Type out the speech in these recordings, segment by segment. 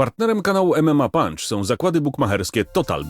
Partnerem kanału MMA Punch są zakłady bukmacherskie Total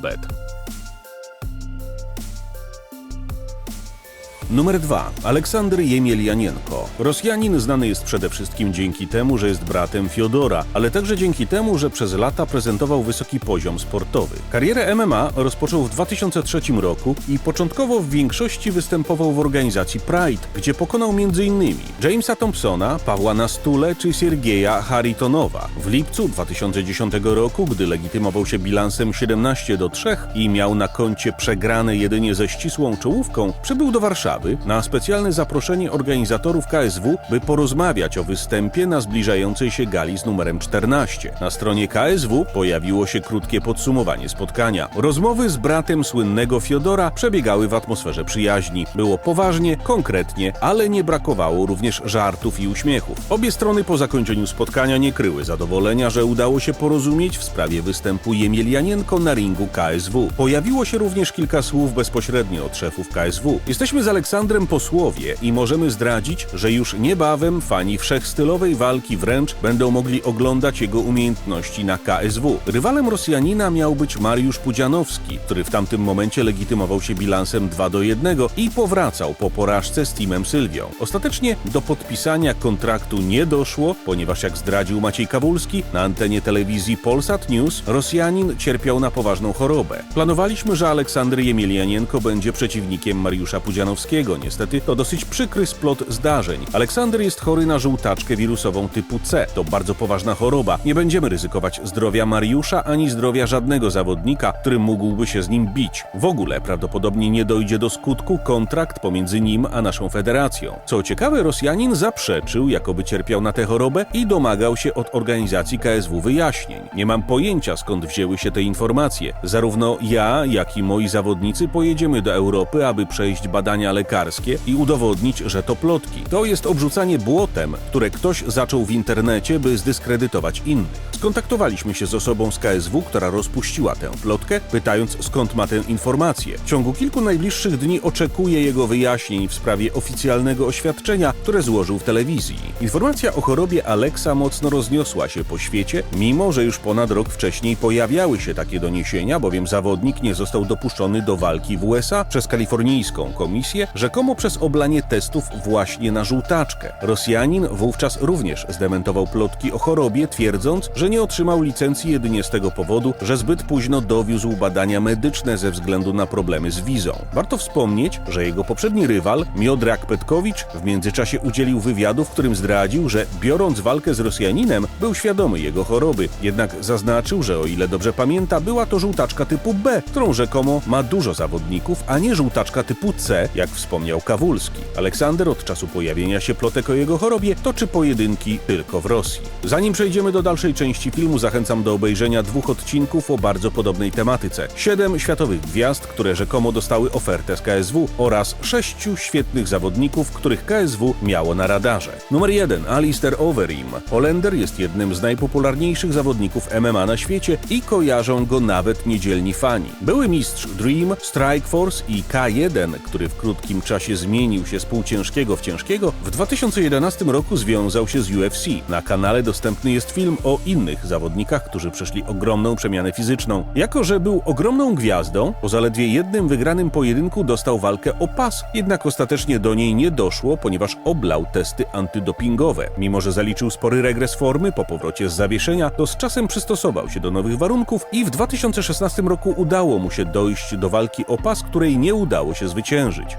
Numer 2. Aleksander Jemielianienko. Rosjanin znany jest przede wszystkim dzięki temu, że jest bratem Fiodora, ale także dzięki temu, że przez lata prezentował wysoki poziom sportowy. Karierę MMA rozpoczął w 2003 roku i początkowo w większości występował w organizacji Pride, gdzie pokonał m.in. Jamesa Thompsona, Pawła Nastule czy Siergieja Haritonowa. W lipcu 2010 roku, gdy legitymował się bilansem 17 do 3 i miał na koncie przegrane jedynie ze ścisłą czołówką, przybył do Warszawy na specjalne zaproszenie organizatorów KSW, by porozmawiać o występie na zbliżającej się gali z numerem 14. Na stronie KSW pojawiło się krótkie podsumowanie spotkania. Rozmowy z bratem słynnego Fiodora przebiegały w atmosferze przyjaźni. Było poważnie, konkretnie, ale nie brakowało również żartów i uśmiechów. Obie strony po zakończeniu spotkania nie kryły zadowolenia, że udało się porozumieć w sprawie występu Jemielianienko na ringu KSW. Pojawiło się również kilka słów bezpośrednio od szefów KSW. Jesteśmy z Aleksandrem posłowie i możemy zdradzić, że już niebawem fani wszechstylowej walki wręcz będą mogli oglądać jego umiejętności na KSW. Rywalem Rosjanina miał być Mariusz Pudzianowski, który w tamtym momencie legitymował się bilansem 2 do 1 i powracał po porażce z Teamem Sylwią. Ostatecznie do podpisania kontraktu nie doszło, ponieważ jak zdradził Maciej Kawulski na antenie telewizji Polsat News, Rosjanin cierpiał na poważną chorobę. Planowaliśmy, że Aleksander Jemielianienko będzie przeciwnikiem Mariusza Pudzianowskiego. Niestety to dosyć przykry splot zdarzeń. Aleksander jest chory na żółtaczkę wirusową typu C. To bardzo poważna choroba. Nie będziemy ryzykować zdrowia Mariusza ani zdrowia żadnego zawodnika, który mógłby się z nim bić. W ogóle prawdopodobnie nie dojdzie do skutku kontrakt pomiędzy nim a naszą federacją. Co ciekawe, Rosjanin zaprzeczył, jakoby cierpiał na tę chorobę i domagał się od organizacji KSW wyjaśnień. Nie mam pojęcia skąd wzięły się te informacje. Zarówno ja, jak i moi zawodnicy pojedziemy do Europy, aby przejść badania lekarskie i udowodnić, że to plotki. To jest obrzucanie błotem, które ktoś zaczął w internecie, by zdyskredytować innych. Skontaktowaliśmy się z osobą z KSW, która rozpuściła tę plotkę, pytając skąd ma tę informację. W ciągu kilku najbliższych dni oczekuję jego wyjaśnień w sprawie oficjalnego oświadczenia, które złożył w telewizji. Informacja o chorobie Aleksa mocno rozniosła się po świecie, mimo że już ponad rok wcześniej pojawiały się takie doniesienia, bowiem zawodnik nie został dopuszczony do walki w USA przez kalifornijską komisję, rzekomo przez oblanie testów właśnie na żółtaczkę. Rosjanin wówczas również zdementował plotki o chorobie, twierdząc, że nie otrzymał licencji jedynie z tego powodu, że zbyt późno dowiózł badania medyczne ze względu na problemy z wizą. Warto wspomnieć, że jego poprzedni rywal, Miodrak Petkowicz, w międzyczasie udzielił wywiadu, w którym zdradził, że biorąc walkę z Rosjaninem, był świadomy jego choroby. Jednak zaznaczył, że o ile dobrze pamięta, była to żółtaczka typu B, którą rzekomo ma dużo zawodników, a nie żółtaczka typu C, jak wspomniał Kawulski. Aleksander od czasu pojawienia się plotek o jego chorobie toczy pojedynki tylko w Rosji. Zanim przejdziemy do dalszej części filmu, zachęcam do obejrzenia dwóch odcinków o bardzo podobnej tematyce. Siedem światowych gwiazd, które rzekomo dostały ofertę z KSW oraz sześciu świetnych zawodników, których KSW miało na radarze. Numer 1. Alistair Overeem. Holender jest jednym z najpopularniejszych zawodników MMA na świecie i kojarzą go nawet niedzielni fani. Były mistrz Dream, Strikeforce i K1, który w krótkim czasie zmienił się z półciężkiego w ciężkiego, w 2011 roku związał się z UFC. Na kanale dostępny jest film o innych zawodnikach, którzy przeszli ogromną przemianę fizyczną. Jako, że był ogromną gwiazdą, po zaledwie jednym wygranym pojedynku dostał walkę o pas, jednak ostatecznie do niej nie doszło, ponieważ oblał testy antydopingowe. Mimo, że zaliczył spory regres formy po powrocie z zawieszenia, to z czasem przystosował się do nowych warunków i w 2016 roku udało mu się dojść do walki o pas, której nie udało się zwyciężyć.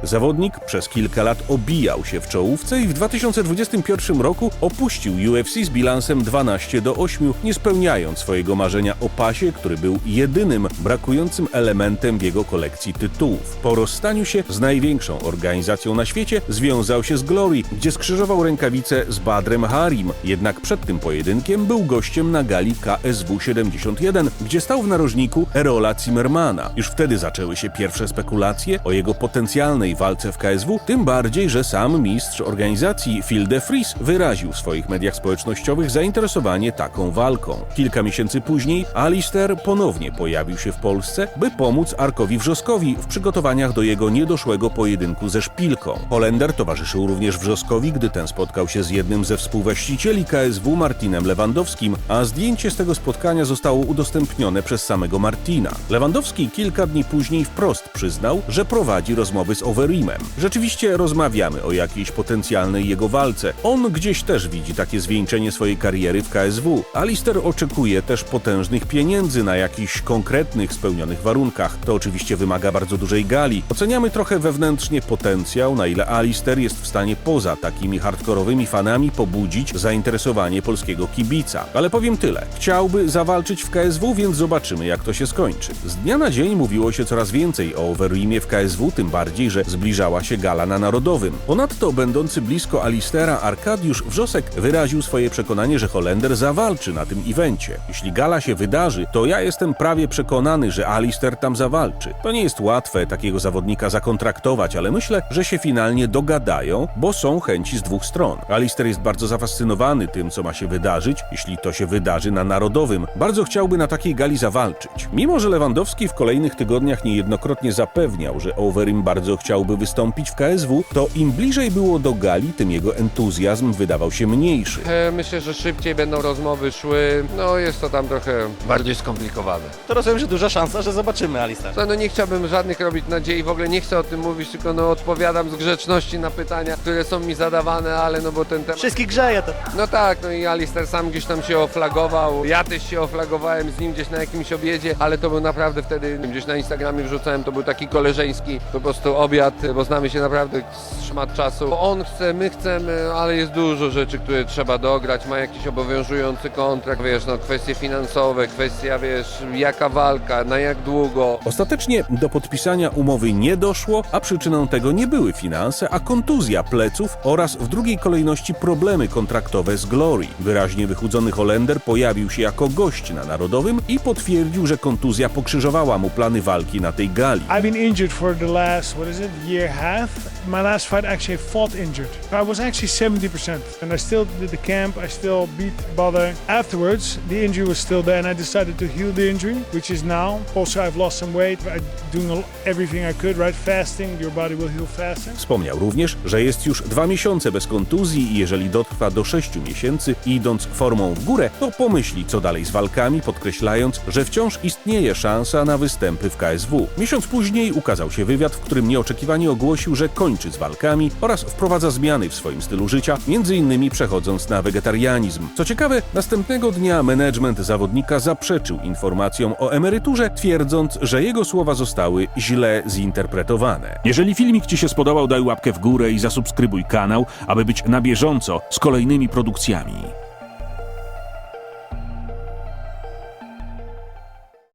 Przez kilka lat obijał się w czołówce i w 2021 roku opuścił UFC z bilansem 12 do 8, nie spełniając swojego marzenia o pasie, który był jedynym brakującym elementem w jego kolekcji tytułów. Po rozstaniu się z największą organizacją na świecie związał się z Glory, gdzie skrzyżował rękawice z Badrem Harim. Jednak przed tym pojedynkiem był gościem na gali KSW 71, gdzie stał w narożniku Erola Zimmermana. Już wtedy zaczęły się pierwsze spekulacje o jego potencjalnej walce walce w KSW, tym bardziej, że sam mistrz organizacji Phil de Vries wyraził w swoich mediach społecznościowych zainteresowanie taką walką. Kilka miesięcy później Alistair ponownie pojawił się w Polsce, by pomóc Arkowi Wrzoskowi w przygotowaniach do jego niedoszłego pojedynku ze Szpilką. Holender towarzyszył również Wrzoskowi, gdy ten spotkał się z jednym ze współwłaścicieli KSW Martinem Lewandowskim, a zdjęcie z tego spotkania zostało udostępnione przez samego Martina. Lewandowski kilka dni później wprost przyznał, że prowadzi rozmowy z Overeemem. Rzeczywiście rozmawiamy o jakiejś potencjalnej jego walce. On gdzieś też widzi takie zwieńczenie swojej kariery w KSW. Alister oczekuje też potężnych pieniędzy na jakichś konkretnych, spełnionych warunkach. To oczywiście wymaga bardzo dużej gali. Oceniamy trochę wewnętrznie potencjał, na ile Alister jest w stanie poza takimi hardkorowymi fanami pobudzić zainteresowanie polskiego kibica. Ale powiem tyle. Chciałby zawalczyć w KSW, więc zobaczymy, jak to się skończy. Z dnia na dzień mówiło się coraz więcej o Overeemie w KSW, tym bardziej, że zbliżała się gala na Narodowym. Ponadto, będący blisko Alistera, Arkadiusz Wrzosek wyraził swoje przekonanie, że Holender zawalczy na tym evencie. Jeśli gala się wydarzy, to ja jestem prawie przekonany, że Alister tam zawalczy. To nie jest łatwe takiego zawodnika zakontraktować, ale myślę, że się finalnie dogadają, bo są chęci z dwóch stron. Alister jest bardzo zafascynowany tym, co ma się wydarzyć, jeśli to się wydarzy na Narodowym. Bardzo chciałby na takiej gali zawalczyć. Mimo, że Lewandowski w kolejnych tygodniach niejednokrotnie zapewniał, że Overeem bardzo chciałby wystąpić w KSW, to im bliżej było do gali, tym jego entuzjazm wydawał się mniejszy. E, Myślę, że szybciej będą rozmowy szły. No jest to tam trochę bardziej skomplikowane. To rozumiem, że duża szansa, że zobaczymy Alistair. No, no nie chciałbym żadnych robić nadziei, w ogóle nie chcę o tym mówić, tylko no odpowiadam z grzeczności na pytania, które są mi zadawane, ale no bo ten temat... Wszystkich grzeje to. No tak, no i Alistair sam gdzieś tam się oflagował, ja też się oflagowałem z nim gdzieś na jakimś obiedzie, ale to był naprawdę wtedy, gdzieś na Instagramie wrzucałem, to był taki koleżeński po prostu obiad, bo znamy się naprawdę z szmat czasu. On chce, my chcemy, ale jest dużo rzeczy, które trzeba dograć, ma jakiś obowiązujący kontrakt, wiesz, no kwestie finansowe, kwestia, wiesz, jaka walka, na jak długo. Ostatecznie do podpisania umowy nie doszło, a przyczyną tego nie były finanse, a kontuzja pleców oraz w drugiej kolejności problemy kontraktowe z Glory. Wyraźnie wychudzony Holender pojawił się jako gość na Narodowym i potwierdził, że kontuzja pokrzyżowała mu plany walki na tej gali. I've been injured for the last, what is it, year half. My last fight, actually, fought injured. I was actually 70%. And I still did the camp, I still beat. Afterwards, the injury was still there, and I decided to heal the injury, which is now. Also, I've lost some weight, I'm doing everything I could, right? Fasting, your body will heal faster. Wspomniał również, że jest już dwa miesiące bez kontuzji i jeżeli dotrwa do sześciu miesięcy, idąc formą w górę, to pomyśli co dalej z walkami, podkreślając, że wciąż istnieje szansa na występy w KSW. Miesiąc później ukazał się wywiad, w którym nieoczekiwanie ogłosił, że kończy z walkami oraz wprowadza zmiany w swoim stylu życia, innymi przechodząc na wegetarianizm. Co ciekawe, następnego dnia management zawodnika zaprzeczył informacjom o emeryturze, twierdząc, że jego słowa zostały źle zinterpretowane. Jeżeli filmik Ci się spodobał, daj łapkę w górę i zasubskrybuj kanał, aby być na bieżąco z kolejnymi produkcjami.